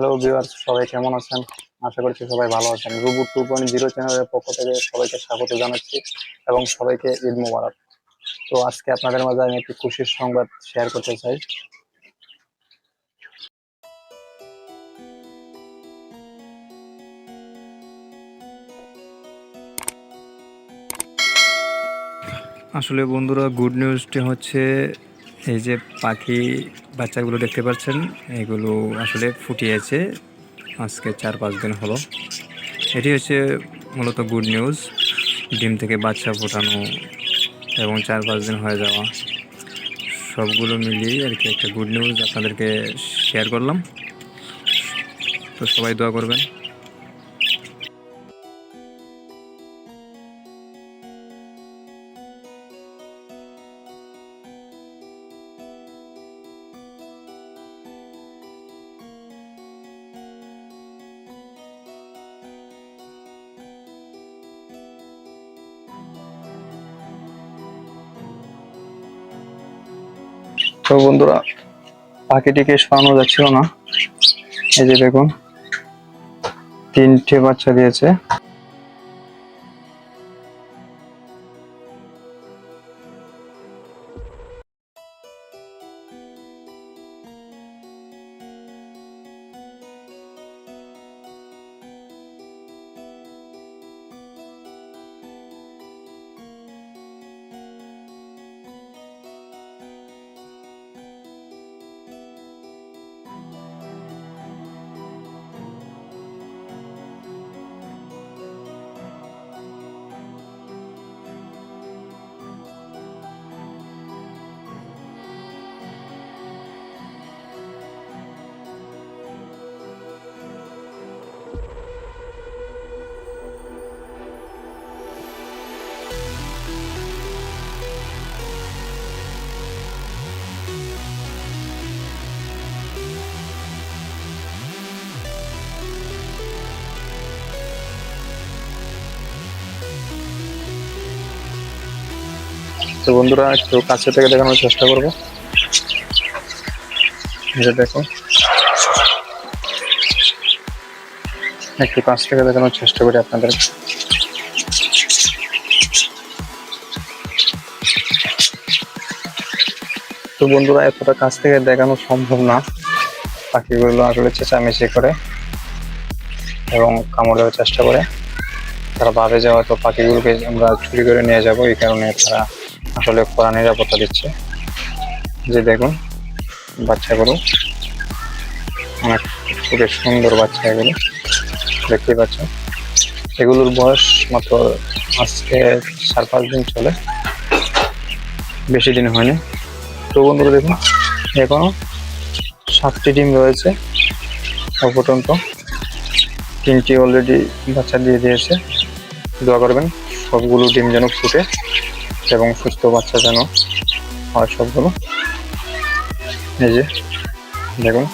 Hello viewers সবাই কেমন আছেন? আশা করছি সবাই ভালো আছেন। রুবু টু পয়েন্ট জিরো চ্যানেলের পক্ষ থেকে সবাইকে স্বাগত জানাচ্ছি এবং সবাইকে ঈদ মোবারক। তো আজকে আপনাদের মাঝে আমি একটি খুশির সংবাদ শেয়ার করতে চাই। আসলে বন্ধুরা গুড নিউজটি হচ্ছে এই যে পাখি বাচ্চাগুলো দেখতে পাচ্ছেন, এগুলো আসলে ফুটিয়েছে আজকে চার পাঁচ দিন হলো। এটি হচ্ছে মূলত গুড নিউজ, ডিম থেকে বাচ্চা ফোটানো এবং চার পাঁচ দিন হয়ে যাওয়া। সবগুলো মিলিয়ে আর কি একটা গুড নিউজ আপনাদেরকে শেয়ার করলাম। তো সবাই দোয়া করবেন। তো বন্ধুরা পাখিটিকে সরানো যাচ্ছিল না। এই যে দেখুন তিনটে বাচ্চা দিয়েছে। তো বন্ধুরা, একটু কাছে থেকে দেখানোর চেষ্টা করব। দেখো। একটু কাছ থেকে দেখানোর চেষ্টা করি আপনাদের তো বন্ধুরা, এতটা কাছ থেকে দেখানো সম্ভব না। পাখিগুলো আসলে চেঁচামেচি করে এবং কামড় দেওয়ার চেষ্টা করে। তারা ভাবে যে হয়তো পাখিগুলোকে আমরা চুরি করে নিয়ে যাব, এই কারণে তারা আসলে কড়া নিরাপত্তা দিচ্ছে। যে দেখুন, বাচ্চাগুলো, অনেক খুবই সুন্দর বাচ্চা এগুলো দেখতে পাচ্ছেন। এগুলোর বয়স মাত্র আজকে চার পাঁচ দিন চলে, বেশি দিন হয়নি। তো বন্ধুরা দেখুন, এখনও সাতটি ডিম রয়েছে অপর্যন্ত তিনটি অলরেডি বাচ্চা দিয়ে দিয়েছে। দোয়া করবেন, সবগুলো ডিম যেন ফুটে। এবং সুস্থ বাচ্চা যেন হয় সবগুলো। এই যে, দেখুন,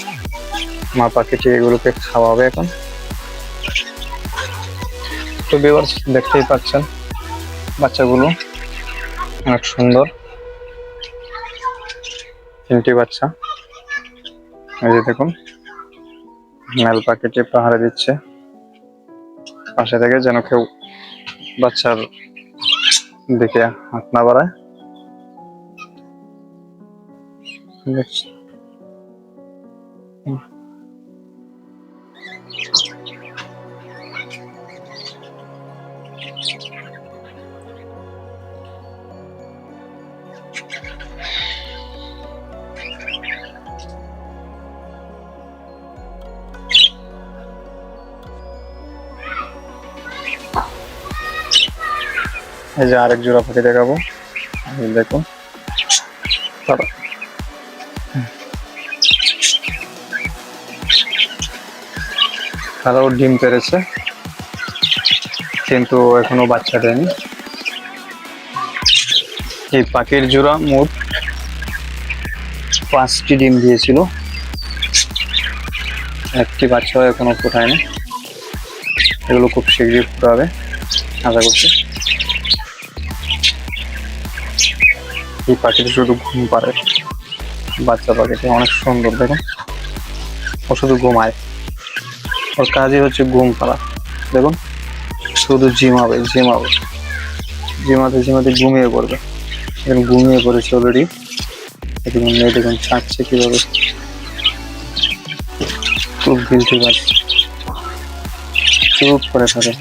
মা পাখিটি এগুলোকে খাওয়াবে এখন। তো বিবার দেখতেই পাচ্ছেন, বাচ্চাগুলো অনেক সুন্দর। তিনটি বাচ্চা। এই যে দেখুন, মেল পাখিটি পাহাড়ে দিচ্ছে। পাশে থেকে যেন কেউ বাচ্চার দিকে হাত না বাড়ায় Thank হুম। এই যে আরেক জোড়া পাখি দেখাবো। দেখুন তারা। তারাও ডিম পেরেছে, কিন্তু এখনও বাচ্চা দেয়নি। এই পাখির জোড়া মোট পাঁচটি ডিম দিয়েছিল। একটি বাচ্চাও এখনও ফোটায়নি এগুলো খুব শীঘ্রই ফুটাবে আশা করছি। এই পাখিটি শুধু ঘুম পারে বাচ্চা পাখিটি অনেক সুন্দর, দেখুন। ও শুধু ঘুমায়। ওর কাজই হচ্ছে ঘুম পাড়া। দেখুন, শুধু জিমাবে জিমাবে জিমাতে জিমাতে ঘুমিয়ে পড়বে। এখন ঘুমিয়ে পড়েছে অলরেডি দেখুন মেয়ে দেখুন ছাড়ছে কীভাবে। খুব গিলটি কাজ চুপ করে থাকে।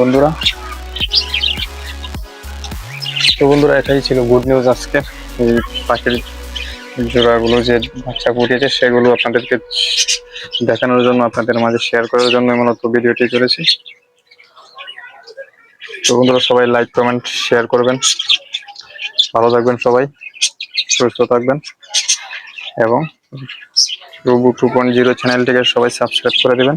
বন্ধুরা, তো বন্ধুরা এটাই ছিল গুড নিউজ আজকে এই পাখির জোড়াগুলো যে বাচ্চা ফুটিয়েছে সেগুলো আপনাদেরকে দেখানোর জন্য, আপনাদের মাঝে শেয়ার করার জন্য মূলত ভিডিওটি করেছি। তো বন্ধুরা, সবাই লাইক কমেন্ট শেয়ার করবেন। ভালো থাকবেন সবাই, সুস্থ থাকবেন। এবং রুবু টু পয়েন্ট জিরো চ্যানেলটিকে সবাই সাবস্ক্রাইব করে দেবেন।